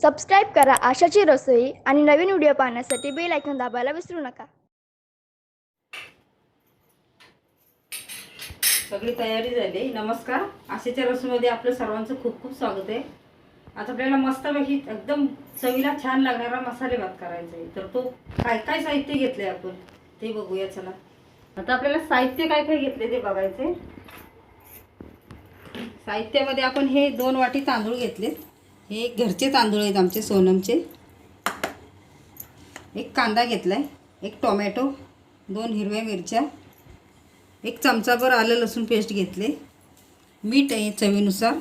Subscribe करा आशाची रसोई आणि नवीन व्हिडिओ पाहण्यासाठी बेल ऐकून दाबायला विसरू नका. सगळी तयारी झाली. नमस्कार. आशेच्या रसोईमध्ये आपलं सर्वांचं खूप खूप स्वागत आहे. आता आपल्याला मस्तपैकी एकदम चवीला छान लागणारा मसाले भात करायचा आहे. तर तो काय काय साहित्य घेतलंय आपण ते बघूया चला. आता आपल्याला साहित्य काय काय घेतले ते बघायचे साहित्यामध्ये आपण हे दोन वाटी तांदूळ घेतलेत. हे घरचे तांदूळ आहेत आमचे सोनमचे. एक कांदा घेतला आहे एक टोमॅटो दोन हिरव्या मिरच्या एक चमचाभर आलं लसूण पेस्ट घेतले. मीठ आहे चवीनुसार.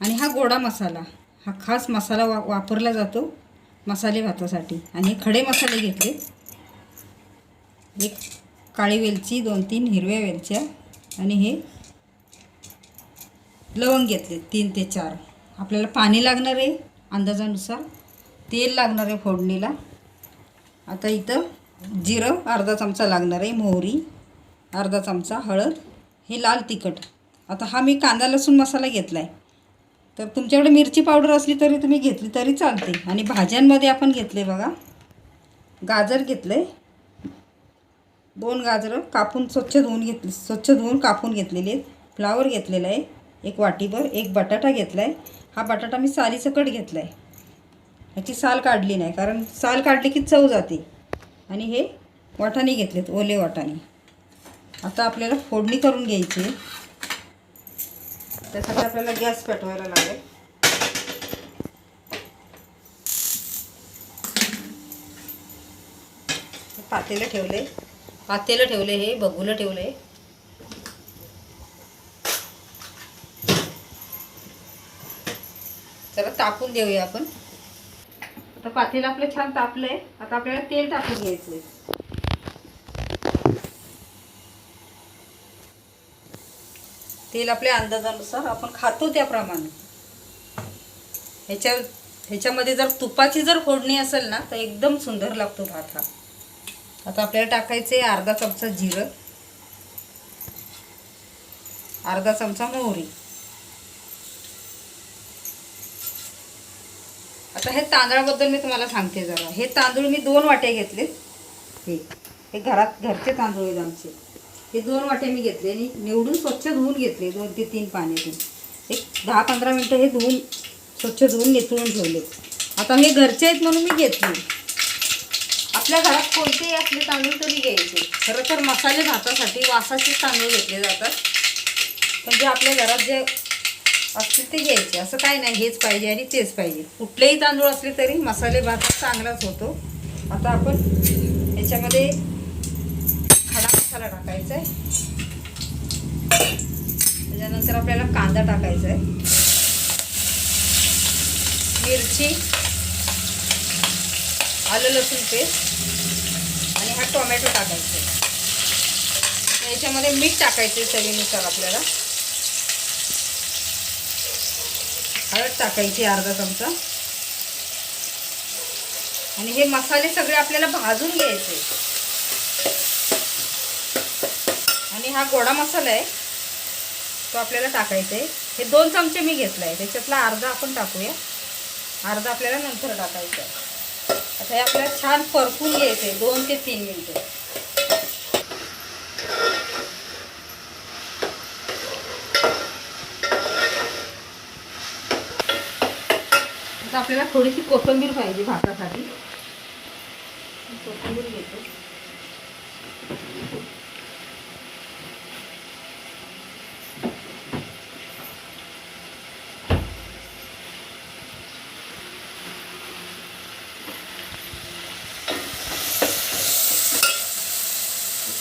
आणि हा गोडा मसाला हा खास मसाला वा वापरला जातो मसाले भातासाठी. आणि हे खडे मसाले घेतले. एक काळी वेलची दोन तीन हिरव्या वेलच्या. आणि हे लवंग घेतले तीन ते चार. आपल्याला पाणी लागणार आहे अंदाजानुसार. तेल लागणार आहे फोडणीला. आता इथं जिरं अर्धा चमचा लागणार आहे मोहरी अर्धा चमचा हळद हे लाल तिखट. आता हा मी कांदा लसूण मसाला घेतला आहे तर तुमच्याकडे मिरची पावडर असली तरी तुम्ही घेतली तरी चालते. आणि भाज्यांमध्ये आपण घेतले बघा. गाजर घेतलं आहे दोन गाजरं कापून स्वच्छ धुवून घेतली स्वच्छ धुवून कापून घेतलेली आहेत. फ्लावर घेतलेला आहे. एक वाटीभर एक बटाटा घेतला आहे हा बटाटा मी सालीसकट घेतला आहे ह्याची साल काढली नाही कारण साल काढली की चव जाते. आणि हे वाटाणे घेतलेत ओले वाटाणे. आता आपल्याला फोडणी करून घ्यायची. आहे. त्यासाठी आपल्याला गॅस पेटवायला लागेल. पातेलं ठेवले पातेलं ठेवले हे बघुलं ठेवले जरा तापून देऊया आपण. आता पातेलं आपलं छान तापलंय. आता आपल्याला तेल टाकून घ्यायचंय. तेल आपल्या अंदाजानुसार आपण खातो त्याप्रमाणे. ह्याच्या ह्याच्यामध्ये जर तुपाची जर फोडणी असेल ना तर एकदम सुंदर लागतो भात हा. आता आपल्याला टाकायचे अर्धा चमचा जिरं अर्धा चमचा मोहरी. हे तांदळाबद्दल मी तुम्हाला सांगते जरा. हे तांदूळ मी दोन वाटे घेतले हे हे घरात घरचे तांदूळ आहेत आमचे. हे दोन वाटे मी घेतले आणि निवडून स्वच्छ धुवून घेतले दोन ते तीन पाण्यातून. एक दहा पंधरा मिनटं हे धुवून स्वच्छ धुवून निथळून ठेवले आता हे घरचे आहेत म्हणून मी घेतले आपल्या घरात कोणतेही असले तांदूळ तरी घ्यायचे. खरं तर मसाले भातासाठी वासाचे तांदूळ घेतले जातात. पण जे आपल्या घरात जे असतील ते घ्यायचे. असं काय नाही हेच पाहिजे आणि तेच पाहिजे. कुठलेही तांदूळ असले तरी मसाले भात चांगलाच होतो. आता आपण याच्यामध्ये खडा मसाला टाकायचा आहे. त्याच्यानंतर आपल्याला कांदा टाकायचा आहे. मिरची आलं लसूण पेस्ट आणि हा टोमॅटो टाकायचा आहे. याच्यामध्ये मीठ टाकायचं आहे चवीनुसार आपल्याला. हळद टाकायची अर्धा चमचा. आणि हे मसाले सगळे आपल्याला भाजून घ्यायचे. आणि हा गोडा मसाला आहे तो आपल्याला टाकायचा आहे. हे दोन चमचे मी घेतला आहे. त्याच्यातला अर्धा आपण टाकूया. अर्धा आपल्याला नंतर टाकायचा आहे. आता हे आपल्याला छान परतून घ्यायचं आहे. दोन ते तीन मिनटं. आपल्याला थोडीशी कोथिंबीर पाहिजे भातासाठी. कोथिंबीर घेतो.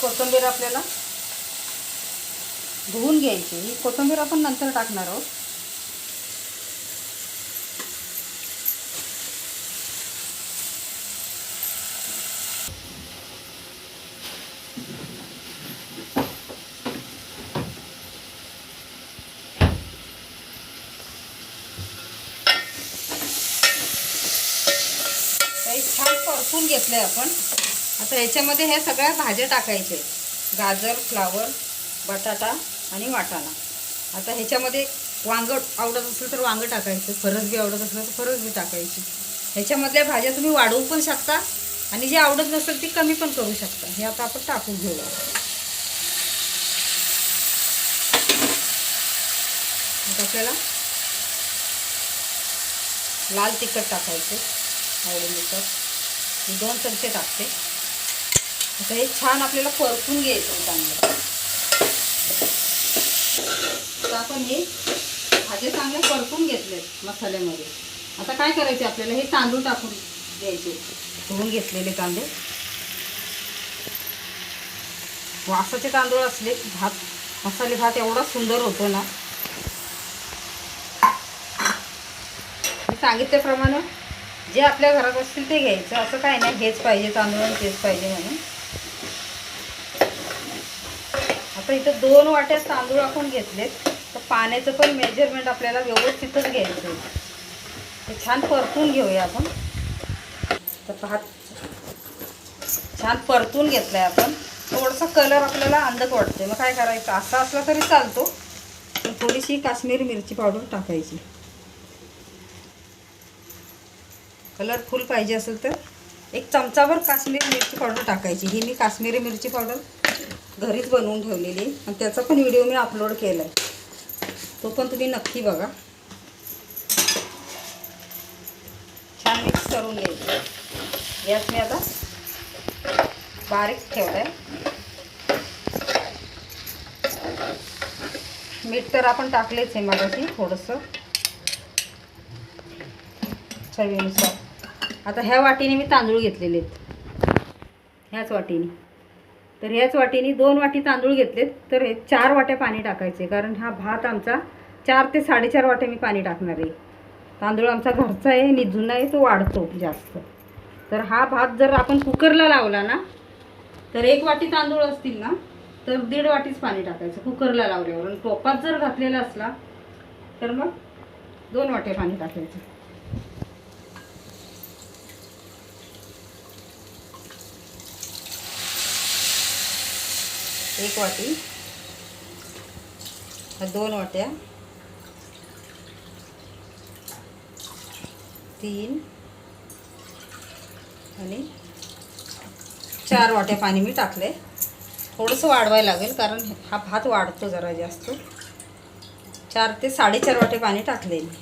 कोथिंबीर आपल्याला धुवून घ्यायची. ही कोथिंबीर आपण नंतर टाकणार आहोत. परतून घेतलं आहे आपण. आता याच्यामध्ये ह्या सगळ्या भाज्या टाकायच्या आहेत. गाजर फ्लावर बटाटा आणि वाटाणा. आता ह्याच्यामध्ये वांगं आवडत असेल तर वांगं टाकायचं. फरसबी आवडत असलं तर फरसबी टाकायची. ह्याच्यामधल्या भाज्या तुम्ही वाढवू पण शकता आणि जे आवडत नसेल ती कमी पण करू शकता. हे आता आपण टाकून घेऊया. आपल्याला लाल तिखट टाकायचे. आवडीनुसार. दोन चमचे टाकते. आता हे छान आपल्याला परतून घ्यायचं चांगलं. तर आपण हे भाज्या चांगले परतून घेतले मसाल्यामध्ये. आता काय करायचे आपल्याला? हे तांदूळ टाकून द्यायचे धुवून घेतलेले कांदे वासाचे तांदूळ असले भात मसाले भात एवढा सुंदर होतो ना. सांगितल्याप्रमाणे जे आपल्या घरात असतील ते घ्यायचं. असं काय नाही हेच पाहिजे तांदूळ आणि तेच पाहिजे म्हणून. आता इथं दोन वाट्या तांदूळ आपण घेतलेत. तर पाण्याचं पण मेजरमेंट आपल्याला व्यवस्थितच घ्यायचं आहे. ते छान परतून घेऊया आपण. तर भात छान परतून घेतलाय आपण. थोडासा कलर आपल्याला अंधक वाटते मग काय करायचं? असा असला तरी चालतो. पण थोडीशी काश्मीरी मिरची पावडर टाकायची. कलरफुल पाहिजे असेल तर एक चमचाभर काश्मीरी मिरची पावडर टाकायची. ही मी काश्मीरी मिरची पावडर घरीच बनवून ठेवलेली आहे. आणि त्याचा पण व्हिडिओ मी अपलोड केला आहे तो पण तुम्ही नक्की बघा. छान मिक्स करून घ्यायचं. गॅस मी आता बारीक ठेवला आहे मीठ तर आपण टाकलेच आहे मगाशी थोडंसं. चवीनुसार. आता ह्या वाटीने मी तांदूळ घेतलेले आहेत. ह्याच वाटीने. तर ह्याच वाटीने दोन वाटी तांदूळ घेतलेत. तर हे चार वाट्या पाणी टाकायचे. कारण हा भात आमचा चार ते साडेचार वाट्या मी पाणी टाकणार आहे. तांदूळ आमचा घरचा आहे आणि जुना आहे तो वाढतो जास्त. तर हा भात जर आपण कुकरला लावला ना तर एक वाटी तांदूळ असतील ना तर दीड वाटीच पाणी टाकायचं कुकरला लावल्यावर. आणि टोपात जर घातलेला असला तर मग दोन वाटे पाणी टाकायचं. एक वाटी. दोन वाट्या. तीन. आणि चार वाट्या पाणी मी टाकले थोडंसं वाढवायला लागेल कारण हा भात वाढतो जरा जास्त. चार ते साडेचार वाटे पाणी टाकले मी.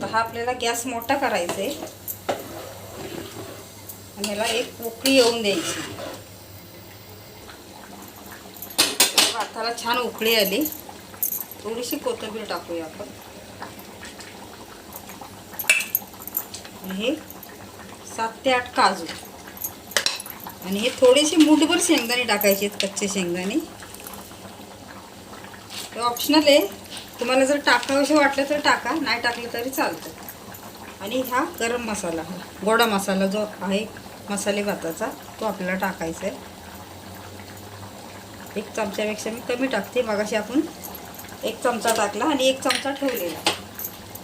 तर हा आपल्याला गॅस मोठा करायचा आहे आणि ह्याला एक उकळी येऊन द्यायची. भाताला छान उकळी आली. थोडीशी कोथिंबीर टाकूया आपण. हे सात ते आठ काजू. आणि हे थोडेसे मुठभर शेंगदाणे टाकायचे आहेत कच्चे शेंगदाणे. हे ऑप्शनल आहे. तुम्हाला जर टाकावंसे वाटलं तर टाका नाही टाकलं तरी चालतं. आणि हा गरम मसाला गोडा मसाला जो आहे मसाले भाताचा तो आपल्याला टाकायचा आहे. एक चमच्यापेक्षा मी कमी टाकते. मगाशी आपण एक चमचा टाकला आणि एक चमचा ठेवलेला.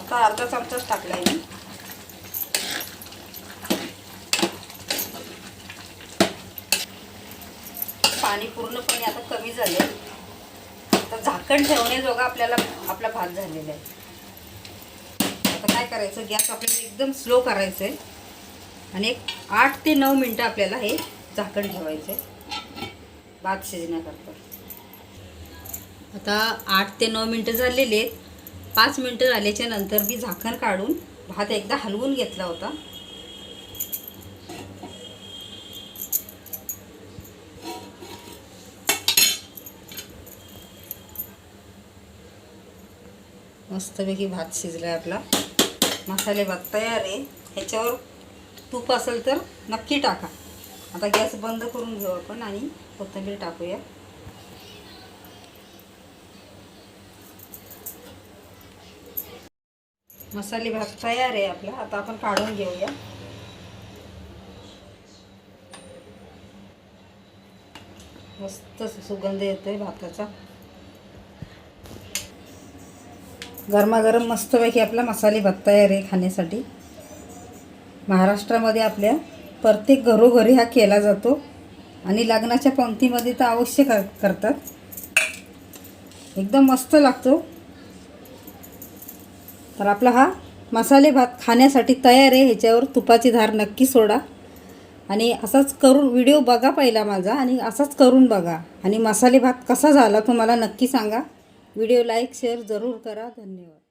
आता अर्धा चमचाच टाकला आहे मी. पाणी पूर्णपणे आता कमी झाले आता झाकण ठेवण्याजोगा आपल्याला आपला भात झालेला आहे. आता काय करायचं? गॅस आपल्याला एकदम स्लो करायचं आहे आणि एक आठ ते नऊ मिनटं आपल्याला हे झाकण ठेवायचं आहे भात शिजण्याकरता. आता आठ ते नऊ मिनटं झालेले आहेत. पाच मिनटं झाल्याच्यानंतर मी झाकण काढून भात एकदा हलवून घेतला होता. मस्तपैकी भात शिजला आहे आपला. मसाले भात तयार आहे. ह्याच्यावर तूप असेल तर नक्की टाका. आता गॅस बंद करून घेऊ आपण आणि कोथिंबीर टाकूया. मसाले भात तयार आहे आपला. आता आपण काढून घेऊया. मस्त सुगंध येतोय भाताचा. गरमागरम मस्तपैकी आपला मसाले भात तयार आहे खाण्यासाठी. महाराष्ट्रामध्ये आपल्या प्रत्येक घरोघरी हा केला जातो आणि लग्नाच्या पंक्तीमध्ये तर अवश्य कर करतात. एकदम मस्त लागतो. तर आपला हा मसाले भात खाण्यासाठी तयार आहे. ह्याच्यावर तुपाची धार नक्की सोडा. आणि असाच करून व्हिडिओ बघा पहिला माझा आणि असाच करून बघा. आणि मसाले भात कसा झाला तुम्हाला नक्की सांगा. व्हिडिओ लाईक शेअर जरूर करा. धन्यवाद.